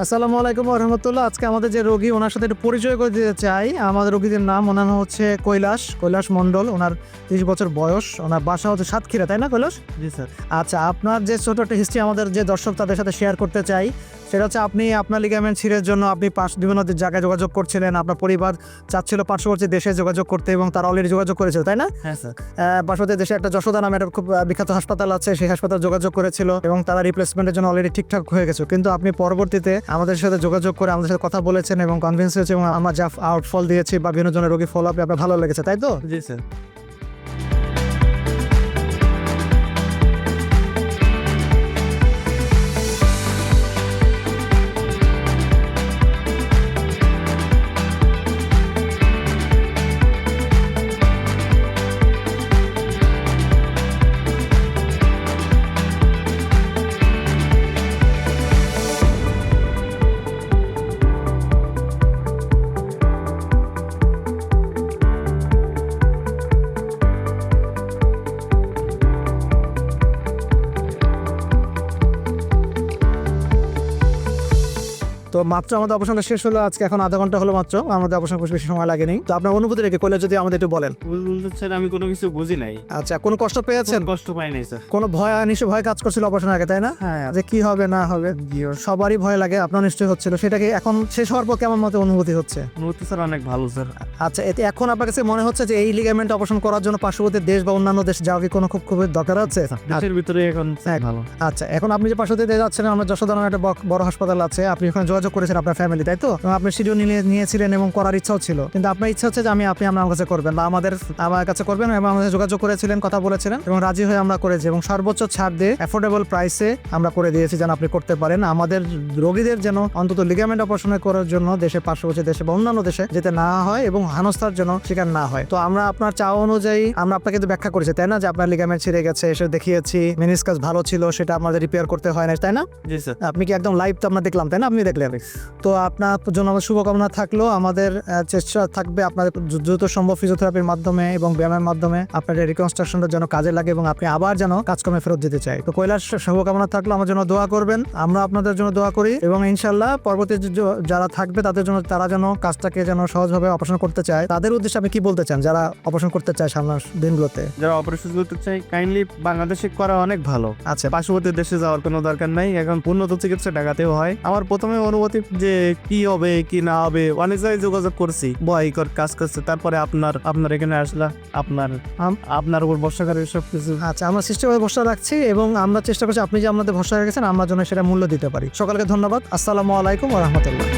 আসসালামু আলাইকুম রহমতুল্লাহ আজকে আমাদের যে রোগী ওনার সাথে একটু পরিচয় করে দিতে চাই। আমাদের রোগীদের নাম ওনার হচ্ছে কৈলাস কৈলাস মণ্ডল। ওনার তিরিশ বছর বয়স ওনার বাসা হচ্ছে সাতক্ষীরা তাই না কৈলাস? জি স্যার। আচ্ছা আপনার যে ছোটো একটা হিস্ট্রি আমাদের যে দর্শক তাদের সাথে শেয়ার করতে চাই সেটা হচ্ছে আপনি আপনার লিগামেন্ট ছিঁড়ের জন্য আপনি পাশ বিভিন্ন জায়গায় যোগাযোগ করছিলেন আপনার পরিবার চাচ্ছিল পার্শ্ববর্তী দেশে যোগাযোগ করতে এবং তারা অলরেডি যোগাযোগ করেছিল তাই না? হ্যাঁ স্যার। পার্শ্ববর্তী দেশে একটা যশোদা নামে একটা খুব বিখ্যাত হাসপাতাল আছে সেই হাসপাতাল যোগাযোগ করেছিল এবং তারা রিপ্লেসমেন্টের জন্য অলরেডি ঠিকঠাক হয়ে গেছে। কিন্তু আপনি পরবর্তীতে আমাদের সাথে যোগাযোগ করে আমাদের সাথে কথা বলেছেন এবং কনভিন্স হয়েছে এবং আমরা যা আউটফল দিয়েছি বা বিভিন্ন জনের রোগী ফলো আপে আপনার ভালো লেগেছে তাই তো? জি স্যার। তো মাত্র আমাদের অপারেশনটা শেষ হলো আজকে এখন আধা ঘণ্টা হলো মাত্র আমাদের অপারেশন করতে বেশি সময় লাগেনি। তো আপনার অনুভূতি রেখে কইলে যদি আমাদের একটু বলেন। স্যার আমি কোনো কিছু বুঝি নাই। আচ্ছা কোনো কষ্ট পেয়েছেন? কষ্ট পাই নাই স্যার। কোনো ভয় নিশ্চয় ভয় কাজ করছিল অপারেশনের আগে তাই না? হ্যাঁ যে কি হবে না হবে সবারই ভয় লাগে আপনার নিশ্চয়ই হচ্ছিল। সেটাকে এখন শেষ হওয়ার পর কেমন মতো অনুভূতি হচ্ছে? অনুভূতি স্যার অনেক ভালো স্যার। আচ্ছা এতে এখন আপনার কাছে মনে হচ্ছে যে এই লিগামেন্ট অপারেশন করার জন্য পার্শ্ববর্তী দেশ বা অন্যান্য দেশ যাওয়া কি কোনো খুব খুবই দরকার আছে? দেশের ভিতরে এখন। ভালো। আচ্ছা এখন আপনি যে পার্শ্ববর্তী দেশ যাচ্ছেন আমরা যশোদা নামে একটা বড় হাসপাতাল আছে আপনি ওখানে যোগাযোগ করেছেন আপনার ফ্যামিলি তাই তো? আপনি শিডিউল নিয়ে নিয়েছিলেন এবং করার ইচ্ছাও ছিল। কিন্তু আপনার ইচ্ছা হচ্ছে যে আমি আপনি আমার কাছে করবেন বা আমাদের আমার কাছে করবেন এবং আমাদের যোগাযোগ করেছিলেন কথা বলেছিলেন এবং রাজি হয়ে আমরা করেছি এবং সর্বোচ্চ ছাড় দিয়ে অ্যাফোর্ডেবল প্রাইসে আমরা করে দিয়েছি যেন আপনি করতে পারেন। আমাদের রোগীদের যেন অন্তত লিগামেন্ট অপারেশন করার জন্য দেশে পার্শ্ববর্তী দেশে বা অন্যান্য দেশে যেতে না হয় এবং হানস্থার জন্য শিকার না হয়। তো আমরা আপনার চাওয়া অনুযায়ী আমরা আপনাকে কিন্তু ব্যাখ্যা করেছি তাই না? যে আপনার লিগামেন্ট ছিঁড়ে গেছে এসে দেখিয়েছি মেনিসকাস ভালো ছিল সেটা আমাদের রিপেয়ার করতে হয় না তাই না? আপনি কি একদম লাইভ তো আমরা দেখলাম তাই না? আপনি দেখলেন? তো আপনার জন্য আমার শুভকামনা থাকল। আমাদের চেষ্টা থাকবে আপনার দ্রু- দ্রুত সম্ভব ফিজিওথেরাপির মাধ্যমে এবং ব্যায়ামের মাধ্যমে আপনার রিকনস্ট্রাকশনটা যেন কাজে লাগে এবং আপনি আবার যেন কাজকর্মে ফেরত দিতে চাই। তো কৈলাস শুভকামনা থাকল। আমার জন্য দোয়া করবেন। আমরা আপনাদের জন্য দোয়া করি এবং ইনশাল্লাহ পরবর্তী যারা থাকবে তাদের জন্য তারা যেন কাজটাকে যেন সহজভাবে অপারেশন করতে চায়। তাদের উদ্দেশ্যে আপনি কি বলতে চান? যারা অপারেশন করতে চায় সামনের দিনগুলোতে। যারা অপারেশন করতে চাই কাইন্ডলি বাংলাদেশে করা অনেক ভালো। আচ্ছা। পার্শ্ববর্তী দেশে যাওয়ার কোনো দরকার নাই। এখন উন্নত চিকিৎসা ঢাকাতেও হয়। আমার প্রথমে অনুভূতি যে কি হবে, কি না হবে, অনেক জায়গায় যোগাযোগ করছি। বয়কর কাজ করছে, তারপরে আপনার আপনার এখানে আসলা, আপনার আপনার উপর ভরসা করে সব কিছু আচ্ছা আমরা সিস্টেমে ভরসা রাখছি এবং আমরা চেষ্টা করছি, আপনি যে আমাদের ভরসা রেখেছেন, আমরা জন্য সেটা মূল্য দিতে পারি। সকালকে ধন্যবাদ। আসসালামু আলাইকুম রহমতুল্লাহ।